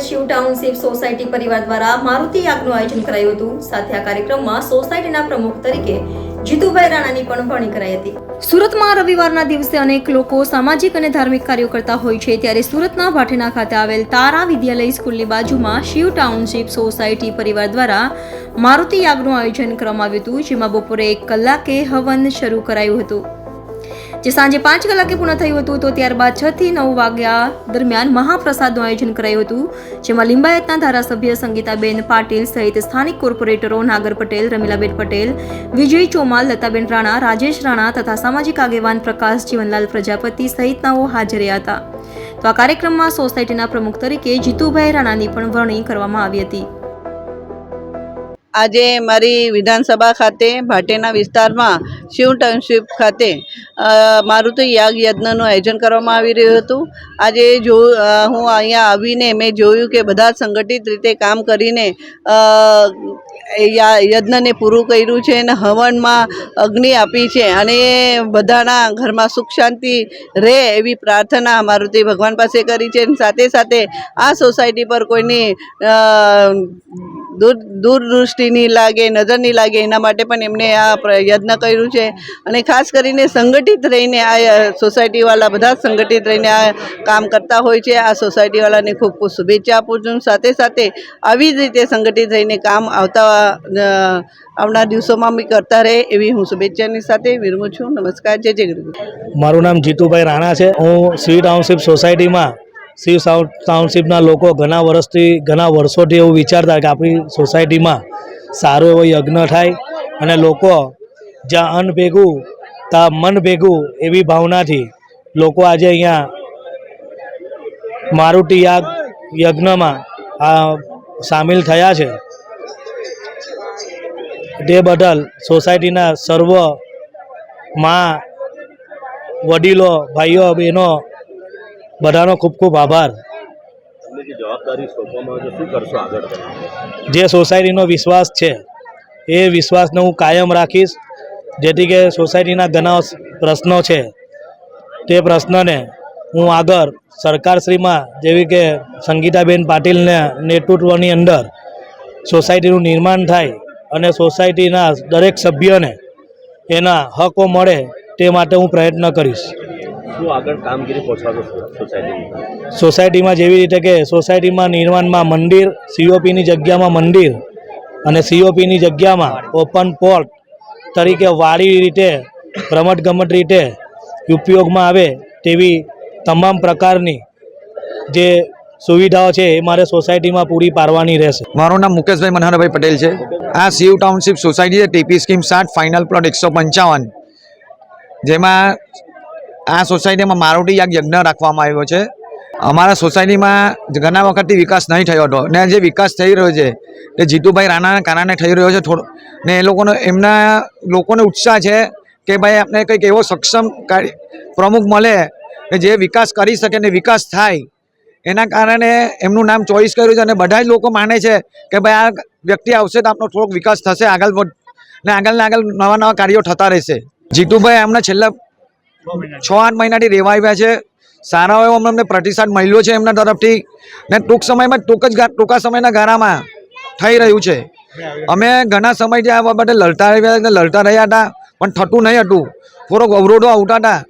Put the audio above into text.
Shiv township, society પરિવાર દ્વારા મારુતિ યાગનું આયોજન કરાયું હતું. સાથે આ કાર્યક્રમમાં સોસાયટીના પ્રમુખ તરીકે જીતુભાઈ રાણાની પણ વરણી કરાઈ હતી. સુરતમાં રવિવારના દિવસે અનેક લોકો સામાજિક અને ધાર્મિક કાર્યો કરતા હોય છે. ત્યારે સુરતના ભાટેના ખાતે આવેલ તારા વિદ્યાલય સ્કૂલની બાજુમાં શિવ ટાઉનશીપ સોસાયટી પરિવાર દ્વારા મારુતિ યાગનું આયોજન કરવામાં આવ્યું હતું, જેમાં બપોરે એક કલાકે હવન શરૂ કરાયું હતું. જે સાંજે પાંચ કલાકે પૂર્ણ થયું હતું, તો ત્યારબાદ છ થી નવ વાગ્યા દરમિયાન મહાપ્રસાદનું આયોજન કરાયું હતું, જેમાં લિંબાયતના ધારાસભ્ય સંગીતાબેન પાટીલ સહિત સ્થાનિક કોર્પોરેટરો નાગર પટેલ, રમીલાબેન પટેલ, વિજય ચોમાલ, લતાબેન રાણા, રાજેશ રાણા તથા સામાજિક આગેવાન પ્રકાશ જીવનલાલ પ્રજાપતિ સહિતનાઓ હાજર રહ્યા હતા. તો આ કાર્યક્રમમાં સોસાયટીના પ્રમુખ તરીકે જીતુભાઈ રાણાની પણ વરણી કરવામાં આવી હતી. આજે મારી વિધાનસભા ખાતે, ભાટેના વિસ્તારમાં શિવ ટાઉનશીપ ખાતે મારુતિ યાગ યજ્ઞનું આયોજન કરવામાં આવી રહ્યું હતું. આજે જો હું અહીંયા આવીને મેં જોયું કે બધા સંગઠિત રીતે કામ કરીને યજ્ઞને પૂરું કર્યું છે અને હવનમાં અગ્નિ આપી છે અને બધાના ઘરમાં સુખ શાંતિ રહે એવી પ્રાર્થના મારુતિ ભગવાન પાસે કરી છે. અને સાથે સાથે આ સોસાયટી પર કોઈની દૂર દૂરદૃષ્ટિની લાગે નજર નહીં લાગે, એના માટે પણ એમને આ યજ્ઞ કર્યું છે. અને ખાસ કરીને સંગઠિત રહીને આ સોસાયટીવાળા બધા સંગઠિત રહીને આ કામ કરતા હોય છે. આ સોસાયટીવાળાને ખૂબ ખૂબ શુભેચ્છા આપું છું. સાથે સાથે આવી જ રીતે સંગઠિત રહીને કામ આવતા આવનાર દિવસોમાં બી કરતા રહે એવી હું શુભેચ્છાની સાથે વિરમું છું. નમસ્કાર. જય જય ગુરુ મારું નામ જીતુભાઈ રાણા છે. હું શિવ ટાઉનશીપ સોસાયટીમાં શિવ ટાઉનશીપના લોકો ઘણા વર્ષથી, ઘણા વર્ષોથી એવું વિચારતા કે આપણી સોસાયટીમાં સારો એવો યજ્ઞ થાય અને લોકો જ્યાં અન્ન ભેગું ત્યાં મન ભેગું એવી ભાવનાથી લોકો આજે અહીંયા મારુતિ યાગ યજ્ઞમાં આ સામેલ થયા છે. તે બદલ સોસાયટીના સર્વમાં વડીલો, ભાઈઓ, બહેનો બધાનો ખૂબ ખૂબ આભાર. જે સોસાયટીનો વિશ્વાસ છે એ વિશ્વાસને હું કાયમ રાખીશ. જેથી કે સોસાયટીના ઘણા પ્રશ્નો છે. તે પ્રશ્નને હું આગળ સરકારશ્રીમાં જેવી કે સંગીતાબેન પાટીલને નેતૃત્વની અંદર સોસાયટીનું નિર્માણ થાય અને સોસાયટીના દરેક સભ્યોને એના હકો મળે તે માટે હું પ્રયત્ન કરીશ. શું આગળ કામગીરી પહોંચાડો છો સોસાયટીમાં? જેવી રીતે કે સોસાયટીમાં નિર્માણમાં મંદિર સીઓપીની જગ્યામાં મંદિર અને સીઓપીની જગ્યામાં ઓપન પોર્ટ તરીકે વાળી રીતે રમતગમત રીતે ઉપયોગમાં આવે તેવી તમામ પ્રકારની જે સુવિધાઓ છે એ મારે સોસાયટીમાં પૂરી પાડવાની રહેશે. મારું નામ મુકેશભાઈ મનહરભાઈ પટેલ છે. આ શિવ ટાઉનશીપ સોસાયટી છે ટીપી સ્કીમ સાત ફાઇનલ પ્લોટ એકસો પંચાવન જેમાં આ સોસાયટીમાં મારુતિ યાગ યજ્ઞ રાખવામાં આવ્યો છે. અમારા સોસાયટીમાં ઘણા વખતથી વિકાસ નહીં થયો હતો. ને જે વિકાસ થઈ રહ્યો છે, તે જીતુભાઈ રાણાના કારણે થઈ રહ્યો છે. થોડો ને એ લોકોનો એમના લોકોને ઉત્સાહ છે કે ભાઈ આપણે કંઈક એવો સક્ષમ પ્રમુખ મળે કે જે વિકાસ કરી શકે ને વિકાસ થાય. એના કારણે એમનું નામ ચોઈસ કર્યું છે અને બધા જ લોકો માને છે કે ભાઈ આ વ્યક્તિ આવશે તો આપણો થોડોક વિકાસ થશે. આગળ ને આગળ ને આગળ નવા નવા કાર્યો થતા રહેશે. જીતુભાઈ એમના છેલ્લા છ આઠ મહિનાથી રહેવા આવ્યા છે. સારા એવો અમને પ્રતિસાદ મળ્યો છે એમના તરફથી. ને ટૂંક સમયમાં ટૂંક જ ટૂંકા સમયના ગાળામાં થઈ રહ્યું છે. અમે ઘણા સમયથી આ બાબતે લડતા રહ્યા લડતા રહ્યા હતા, પણ થતું નહીં હતું. થોડોક અવરોધો આવતા હતા.